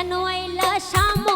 কেন আইলা শ্যাম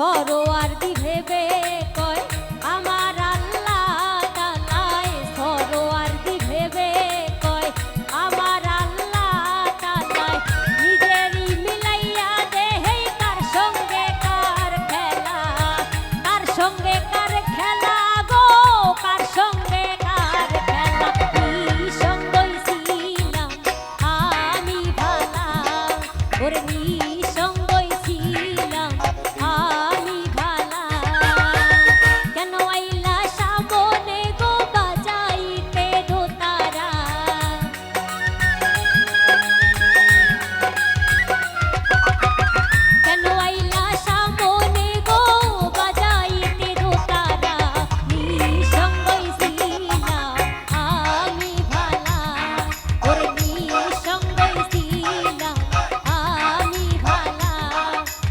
সরোয়ার দি ভেবে কয়? আমার আল্লাহ তালায় সরোয়ার দি ভেবে কয়? আমার আল্লাহ তালায় নিজেরই মিলাইয়া দেহে তার সঙ্গে কার খেলা? তার সঙ্গে কার খেলা?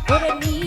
ওরে নিয়ে